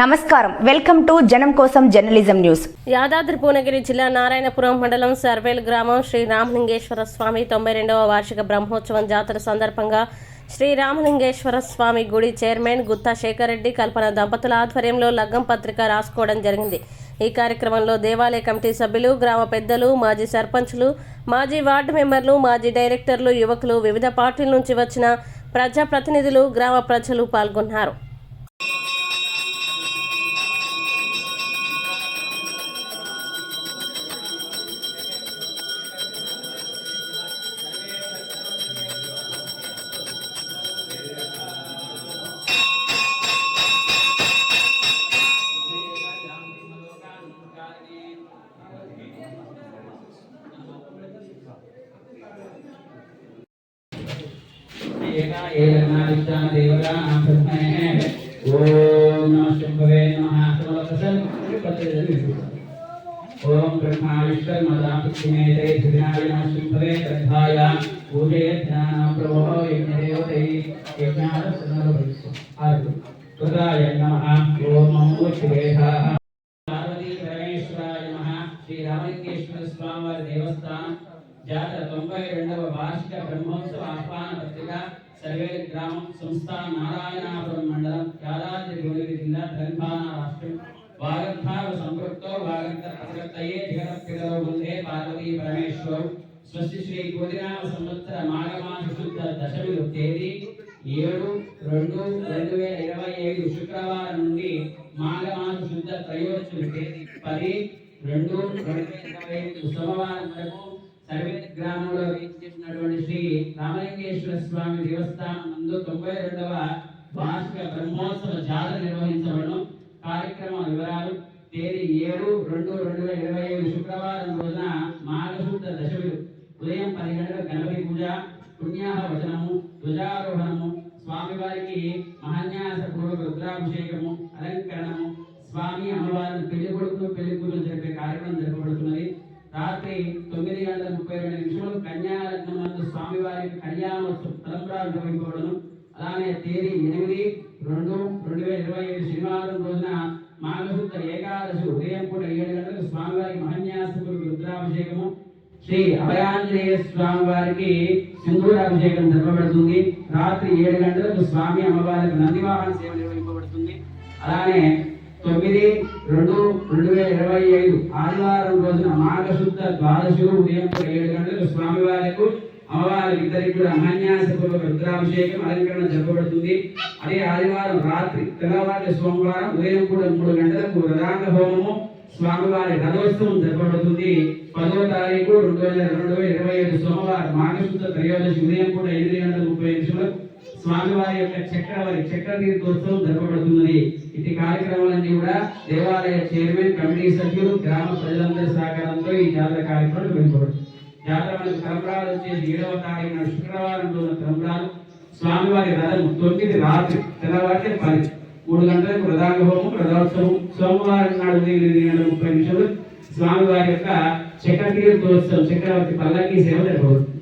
నమస్కారం. Welcome to జనం కోసం జర్నలిజం న్యూస్. యాదాద్రి భువనగిరి జిల్లా నారాయణపురం మండలం సర్వేల్ గ్రామం శ్రీ రామలింగేశ్వర స్వామి తొంభై రెండవ వార్షిక బ్రహ్మోత్సవం జాతర సందర్భంగా శ్రీ రామలింగేశ్వర స్వామి గుడి చైర్మన్ గుత్తా శేఖర్ రెడ్డి కల్పన దంపతుల ఆధ్వర్యంలో లగ్గం పత్రిక రాసుకోవడం జరిగింది. ఈ కార్యక్రమంలో దేవాలయ కమిటీ సభ్యులు గ్రామ పెద్దలు మాజీ సర్పంచులు మాజీ వార్డు మెంబర్లు మాజీ డైరెక్టర్లు యువకులు వివిధ పార్టీల నుంచి వచ్చిన ప్రజాప్రతినిధులు గ్రామ ప్రజలు పాల్గొన్నారు. ఏకా ఏకనాదిత్యాన దేవతానాం బ్రహ్మణే ఓం నమః శంభవే నమః సమలకసన్ పత్రేది ఓం బ్రహ్మా విష్ణు మదాపిమేతే ధినాయ నమః శంభవే గ్రంథాయ పూజే ధ్యాన ప్రభో యజ్ఞదేవతే యజ్ఞాన సనరభవిస్సు ఆరు సుదాయ నమః ఓం నమో శివేహాః పార్వతీ పరమేశ్వరాయ నమః శ్రీ రామలింగేశ్వర స్వామి వారి దేవస్థానం జాతర తొంభై రెండవ వార్షిక బ్రహ్మోత్సవ ఆహ్వాన పత్రిక సర్వే గ్రామం సంస్థాన నారాయణాపురం మండలం యాదాద్రి భువనగిరి జిల్లా తెలంగాణ రాష్ట్రం. వాగర్భావ సంపృక్తో వాగంత ప్రసక్తయే జగత్పితరో వందే పార్వతీ పరమేశ్వరు. స్వస్తి శ్రీ కోదినామ సంవత్సర మాఘమాస శుద్ధ దశమి తేదీ ఏడు రెండు రెండు వేల ఇరవై ఐదు శుక్రవారం నుండి మాఘమాస శుద్ధ త్రయోదశమి తేదీ పది రెండు రెండు వేల ఇరవై ఐదు సోమవారం వరకు సర్వే గ్రామంలో వీక్షించినటువంటి శ్రీ రామలింగేశ్వర స్వామి దేవస్థానం నందు తొంభై రెండవ వార్షిక బ్రహ్మోత్సవ జాతర నిర్వహించబడను. కార్యక్రమ వివరాలు తేదీ ఏడు రెండు రెండు వేల ఇరవై ఐదు శుక్రవారం రోజున మాఘశుద్ధ దశమిలు ఉదయం పది గంటలకు గణపతి పూజ పుణ్యాహ వచనము ధ్వజారోహణము స్వామివారికి మహాన్యాస పూర్వక రుద్రాభిషేకము అలంకరణము స్వామి అమ్మవారిని పెళ్ళి కొడుకును పెళ్ళి కూతురు జరిపే కార్యక్రమం జరపబడుతున్నది. రాత్రి తొమ్మిది గంటల ముప్పై రెండు నిమిషములు కన్యాలగ్నం నందు స్వామివారికి కళ్యాణోత్సవ తలంబ్రాలు నిర్వహింపబడును. అలానే తేదీ ఎనిమిది రెండు రెండు వేల ఇరవై ఐదు శనివారం రోజున మాఘశుద్ధ ఏకాదశి ఉదయం పూట ఏడు గంటలకు స్వామివారికి మహన్యాసపురు రుద్రాభిషేకము. శ్రీ అభయాంజనేయ స్వామి వారికి సింధూరాభిషేకం జరపబడుతుంది. రాత్రి ఏడు గంటలకు స్వామి అమ్మవారికి నందివాహన సేవ నిర్వహింపబడుతుంది. అలానే తొమ్మిది రెండు రెండు వేల ఇరవై ఐదు ఆదివారం రోజున మాఘశుద్ధ ద్వాదశి ఉదయం ఏడు గంటలకు స్వామివారికి అమ్మవారికి ఇద్దరికి కూడా అన్యాసపూర్వక రుద్రాభిషేకం అలంకరణ జరపబడుతుంది. అదే ఆదివారం రాత్రి తెల్లవారి సోమవారం ఉదయం కూడా మూడు గంటలకు రథాంగ హోమము స్వామివారి రథోత్సవం జరపబడుతుంది. పదో తారీఖు రెండు వేల రెండు వేల ఇరవై ఐదు సోమవారం మాఘశుద్ధ త్రయోదశి ఉదయం కూడా ఎనిమిది గంటల ముప్పై నిమిషములకు స్వామివారి యొక్క చక్రవారి చక్ర తీర్థోత్సవం జరపబడుతున్నది ఇటు కార్యక్రమాలన్నీ కూడా దేవాలయ చైర్మన్ కమిటీ సభ్యులు గ్రామ ప్రజలందరి సహకారంతో ఈ జాతర కార్యక్రమాలు నిర్వహించబడుతుంది జాతర మనకు తలంబ్రాలు వచ్చేసి ఏడవ తారీఖున శుక్రవారం రోజున తలంబ్రాలు స్వామివారి రథం తొమ్మిది రాత్రి తెల్లవారి పది. మూడు గంటలకు ప్రధాన హోమం రథోత్సవం సోమవారం నాడు ఎనిమిది గంటల ముప్పై నిమిషాలు స్వామివారి యొక్క చక్రతీర్థోత్సవం చక్రవర్తి పల్లకి సేవ జరపబడుతుంది